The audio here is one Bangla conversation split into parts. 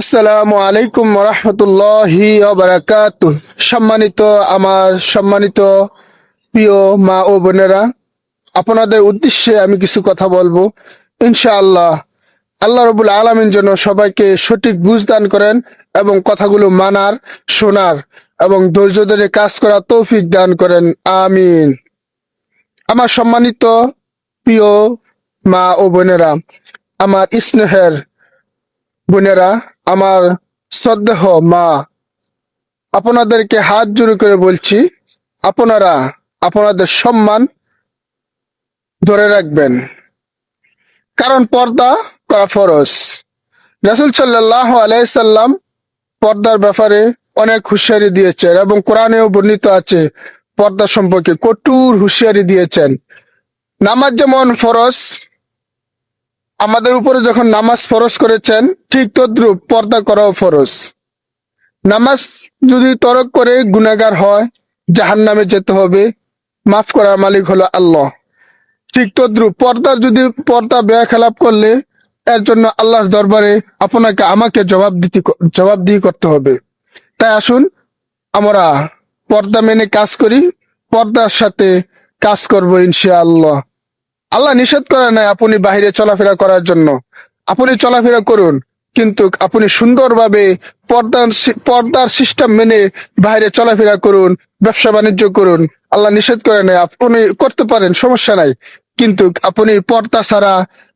আসসালামু আলাইকুম রহমতুল্লাহি বারাকাত সম্মানিত আমার সম্মানিত প্রিয় মা ও বোনেরা, আপনাদের উদ্দেশ্যে আমি কিছু কথা বলব। ইনশাআল্লাহ, আল্লাহ রবুল আলমিন যেন সবাইকে সঠিক বুঝ দান করেন এবং কথাগুলো মানার, শোনার এবং ধৈর্য ধরে কাজ করা তৌফিক দান করেন। আমিন। আমার সম্মানিত প্রিয় মা ও বোনেরা, আমার স্নেহের বোনেরা আমার শ্রদ্ধেহ মা, আপনাদেরকে হাত জোড় করে বলছি, আপনারা আপনাদের সম্মান ধরে রাখবেন। কারণ পর্দা করা ফরজ। রাসুল সাল্লাহ আলাইসাল্লাম পর্দার ব্যাপারে অনেক হুঁশিয়ারি দিয়েছেন এবং কোরআনেও বর্ণিত আছে, পর্দা সম্পর্কে কঠোর হুঁশিয়ারি দিয়েছেন। নামাজ যেমন ফরজ আমাদের উপরে যখন নামাজ ফরজ করেছেন, ঠিক তদ্রুপ পর্দা করাও ফরজ। নামাজ যদি তরক করে গুনাগার হয় জাহান নামে যেতে হবে। মাফ করার মালিক হলো আল্লাহ। ঠিক তদ্রুপ পর্দা যদি পর্দা ব্যয় খেলাপ করলে, এর জন্য আল্লাহর দরবারে আপনাকে আমাকে জবাব দিতে জবাবদিহি করতে হবে। তাই আসুন, আমরা পর্দা মেনে কাজ করি, পর্দার সাথে কাজ করব করব ইনশাআল্লাহ। আল্লাহ নিষেধ করে নাই আপনি বাহিরে চলাফেরা করার জন্য। আপনি চলাফেরা করুন, কিন্তু আপনি সুন্দরভাবে পর্দার পর্দার সিস্টেম মেনে বাইরে চলাফেরা করুন, ব্যবসা বাণিজ্য করুন। আল্লাহ নিষেধ করে নাই, আপনি করতে পারেন, সমস্যা নাই। কিন্তু আপনি পর্দা ছাড়া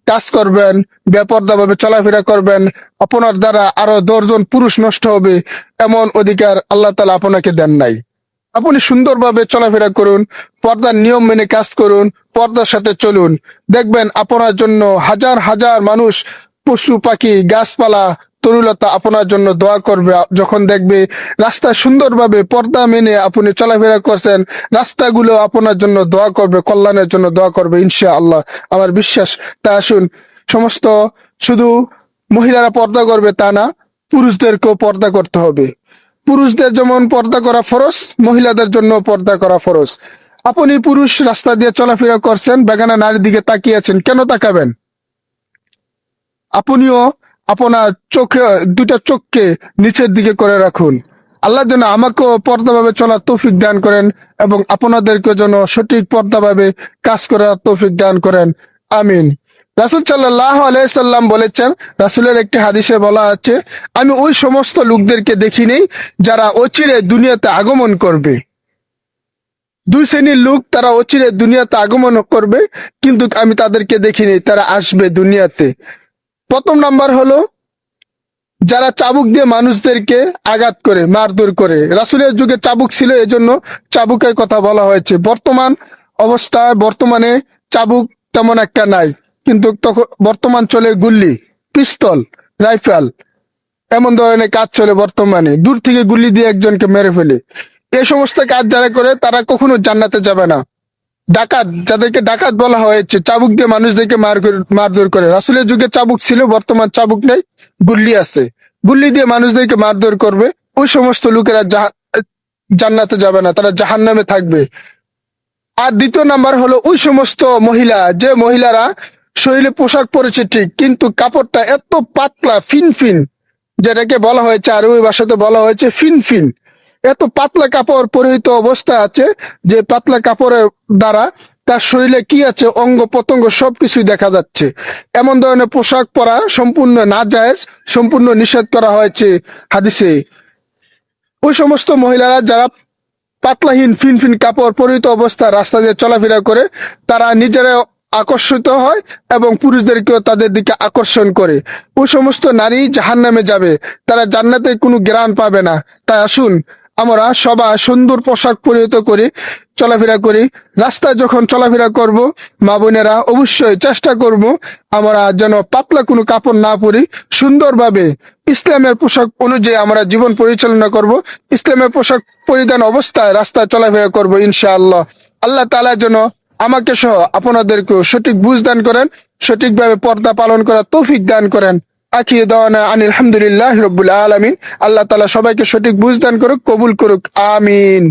কাজ করবেন বেপর্দা ভাবে চলাফেরা করবেন, আপনার দ্বারা আরও দশজন পুরুষ নষ্ট হবে, এমন অধিকার আল্লাহ তালা আপনাকে দেন নাই। আপনি সুন্দরভাবে চলাফেরা করুন, পর্দার নিয়ম মেনে কাজ করুন পর্দার সাথে চলুন। দেখবেন আপনার জন্য হাজার হাজার মানুষ পশু, পাখি, গাছপালা, তরুলতা আপনার জন্য দোয়া করবে। যখন দেখবে রাস্তা সুন্দরভাবে পর্দা মেনে আপনি চলাফেরা করছেন, রাস্তাগুলো আপনার জন্য দোয়া করবে, কল্যাণের জন্য দোয়া করবে ইনশা আল্লাহ আমার বিশ্বাস, তা আসুন সমস্ত শুধু মহিলারা পর্দা করবে তা না, পুরুষদেরকেও পর্দা করতে হবে। পুরুষদের যেমন পর্দা করা ফরজ, মহিলাদের জন্য পর্দা করা ফরজ। আপনি পুরুষ রাস্তা দিয়ে চলাফেরা করছেন, বেগানা নারীর দিকে তাকিয়েছেন কেন তাকাবেন? আপনিও আপনার চোখে দুটা চোখকে নিচের দিকে করে রাখুন। আল্লাহ যেন আমাকেও পর্দাভাবে চলার তৌফিক দান করেন এবং আপনাদেরকে যেন সঠিক পর্দাভাবে কাজ করার তৌফিক দান করেন। আমিন। রাসুল সাল্লাহ আলাইসাল্লাম বলেছেন, রাসুলের একটি হাদিসে বলা আছে, আমি ওই সমস্ত লোকদেরকে দেখিনি যারা অচিরে দুনিয়াতে আগমন করবে। দুই শ্রেণির লোক তারা অচিরে দুনিয়াতে আগমন করবে, কিন্তু আমি তাদেরকে দেখিনি, তারা আসবে দুনিয়াতে। প্রথম নাম্বার হলো, যারা চাবুক দিয়ে মানুষদেরকে আঘাত করে, মারধর করে। রাসুলের যুগে চাবুক ছিল, এজন্য চাবুকের কথা বলা হয়েছে। বর্তমান অবস্থায় বর্তমানে চাবুক তেমন একটা নাই, কিন্তু তখন বর্তমান চলে গুল্লি, পিস্তল, রাইফেল, এমন ধরনের কাজ চলে বর্তমানে। দূর থেকে গুলি দিয়ে একজনকে মেরে ফেলে। এই সমস্ত কাজ যারা করে, তারা কখনো জান্নাতে যাবে না। ডাকাত, যাদেরকে ডাকাত বলা হয়েছে চাবুক দিয়ে মানুষদেরকে মারধর করে। রাসুলের যুগে চাবুক ছিল, বর্তমান চাবুক নেই গুল্লি আছে। গুল্লি দিয়ে মানুষদেরকে মারধর করবে, ওই সমস্ত লোকেরা জান্নাতে যাবে না, তারা জাহান নামে থাকবে। আর দ্বিতীয় নাম্বার হলো, ওই সমস্ত মহিলা, যে মহিলারা শরীরে পোশাক পরেছে ঠিক, কিন্তু কাপড়টা এত পাতলা, ফিনফিন, যেটাকে বলা হয়েছে আরবি ভাষাতে বলা হয়েছে ফিনফিন। এত পাতলা কাপড় পরিহিত অবস্থা আছে যে পাতলা কাপড়ের দ্বারা তার শরীরে কি আছে, অঙ্গ প্রত্যঙ্গ সবকিছুই দেখা যাচ্ছে। এমন ধরনের পোশাক পরা সম্পূর্ণ না জায়েজ সম্পূর্ণ নিষেধ করা হয়েছে হাদিসে। ওই সমস্ত মহিলারা যারা পাতলাহীন, ফিনফিন কাপড় পরিহিত অবস্থা রাস্তা দিয়ে চলাফেরা করে, তারা নিজেরা আকর্ষিত হয় এবং পুরুষদেরকেও তাদের দিকে আকর্ষণ করে। ওই সমস্ত নারী জাহান নামে যাবে, তারা জান্নাতে কোনো জ্ঞান পাবে না। তাই আসুন আমরা সবাই সুন্দর পোশাক পরিহিত করি, চলাফেরা করি। রাস্তায় যখন চলাফেরা করব, মা বোনেরা অবশ্যই চেষ্টা করব আমরা যেন পাতলা কোনো কাপড় না পরি। সুন্দরভাবে ইসলামের পোশাক অনুযায়ী আমরা জীবন পরিচালনা করব। ইসলামের পোশাক পরিধান অবস্থায় রাস্তায় চলাফেরা করব ইনশাআল্লাহ। আল্লাহ তালা যেন আমাকে সহ আপনাদেরকে সঠিক বুঝ দান করেন, সঠিকভাবে পর্দা পালন করার তৌফিক দান করেন। দাওয়ানা আনিল আলহামদুলিল্লাহ রব্বুল আলমিন। আল্লাহ তালা সবাইকে সঠিক বুঝদান করুক কবুল করুক। আমিন।